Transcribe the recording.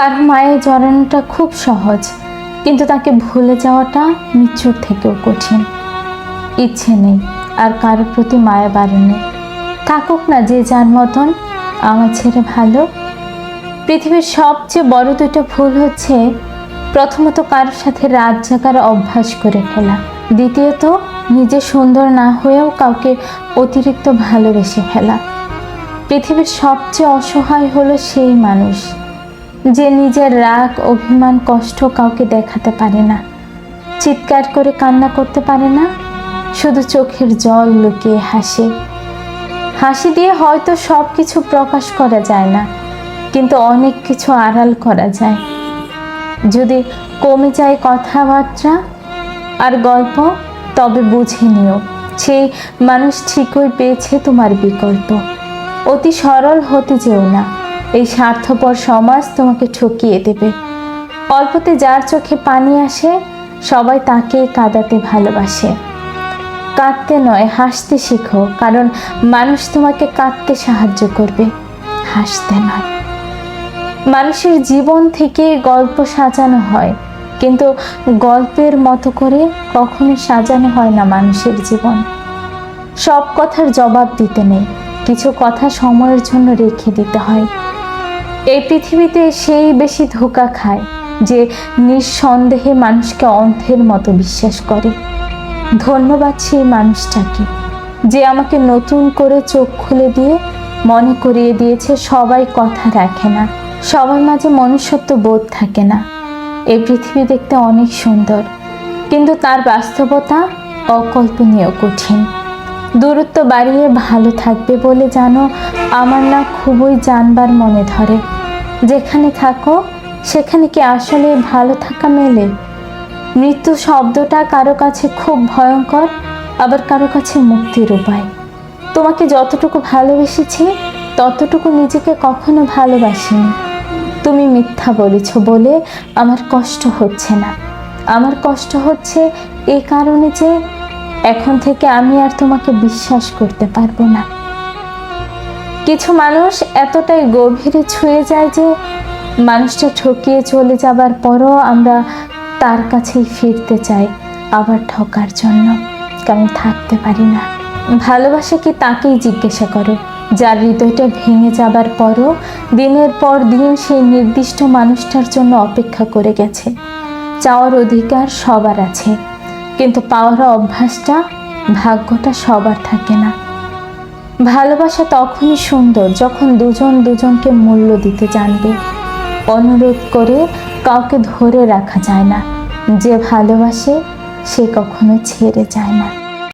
কারও মায়ে জড়ানোটা খুব সহজ, কিন্তু তাকে ভুলে যাওয়াটা মৃত্যুর থেকেও কঠিন। ইচ্ছে নেই আর কারোর প্রতি মায়া বাড়ানো থাকুক না যে যার মতন আমার ছেড়ে ভালো। পৃথিবীর সবচেয়ে বড় দুটো ভুল হচ্ছে প্রথমত কারোর সাথে রাত জাগার অভ্যাস করে ফেলা। দ্বিতীয়ত নিজে সুন্দর না হয়েও কাউকে অতিরিক্ত ভালোবেসে ফেলা। পৃথিবীর সবচেয়ে অসহায় হলো সেই মানুষ। যে নিজের রাগ, অভিমান, কষ্ট কাউকে দেখাতে পারে না। চিৎকার করে কান্না করতে পারে না। শুধু চোখের জল লুকিয়ে হাসে। হাসি দিয়ে হয়তো সব কিছু প্রকাশ করা যায় না, কিন্তু অনেক কিছু আড়াল করা যায়। যদি কমে যায় কথাবার্তা আর গল্প, তবে বুঝে নিও, সেই মানুষ ঠিকই পেয়েছে তোমার বিকল্প। অতি সরল হতে যেও না। এই স্বার্থপর সমাজ তোমাকে ঠকিয়ে দেবে। অল্পতে যার চোখে পানি আসে, সবাই তাকেই কাঁদাতে ভালোবাসে। কাঁদতে নয়, হাসতে শেখো, কারণ মানুষ তোমাকে কাঁদতে সাহায্য করবে। হাসতে নয়। মানুষের জীবন থেকে গল্প সাজানো হয়, কিন্তু গল্পের মতো করে কখনো সাজানো হয় না মানুষের জীবন। সব কথার জবাব দিতে নেই, কিছু কথা সময়ের জন্য রেখে দিতে হয়। এই পৃথিবীতে সেই বেশি ধোকা খায় যে নিঃসন্দেহে মানুষকে অন্ধের মতো বিশ্বাস করে। ধন্যবাদ সেই মানুষটাকে যে আমাকে নতুন করে চোখ খুলে দিয়ে মনে করিয়ে দিয়েছে সবাই কথা রাখে না, সবার মাঝে মনুষ্যত্ব বোধ থাকে না। এই পৃথিবী দেখতে অনেক সুন্দর, কিন্তু তার বাস্তবতা অকল্পনীয়, কঠিন। দূরত্ব বাড়িয়ে ভালো থাকবে বলে জানো, আমার না খুবই জানবার মনে ধরে। যেখানে থাকো, সেখানে কি আসলে ভালো থাকা মেলে? মৃত্যু শব্দটা কারও কাছে খুব ভয়ঙ্কর, আবার কারও কাছে মুক্তির উপায়। তোমাকে যতটুকু ভালোবেসেছি, ততটুকু নিজেকে কখনো ভালোবাসিনি। তুমি মিথ্যা বলেছ বলে আমার কষ্ট হচ্ছে না। আমার কষ্ট হচ্ছে এই কারণে যে এখন থেকে আমি আর তোমাকে বিশ্বাস করতে পারব না। কিছু মানুষ এতটাই গভীরে ছুঁয়ে যায় যে মানুষটা ঠকিয়ে চলে যাবার পরও আমরা তার কাছেই ফিরতে চাই আবার ঠকার জন্য। কারণ থাকতে পারি না। ভালোবাসা কি তাকেই জিজ্ঞাসা করো? যার হৃদয়টা ভেঙে যাবার পরও দিনের পর দিন সেই নির্দিষ্ট মানুষটার জন্য অপেক্ষা করে গেছে। চাওয়ার অধিকার সবার আছে। কিন্তু পাওয়ার অভ্যাসটা, ভাগ্যটা সবার থাকে না। ভালোবাসা তখনই সুন্দর যখন দুজন দুজনকে মূল্য দিতে জানবে। অনুরোধ করে কাউকে ধরে রাখা যায় না। যে ভালোবাসে, সে কখনো ছেড়ে যায় না।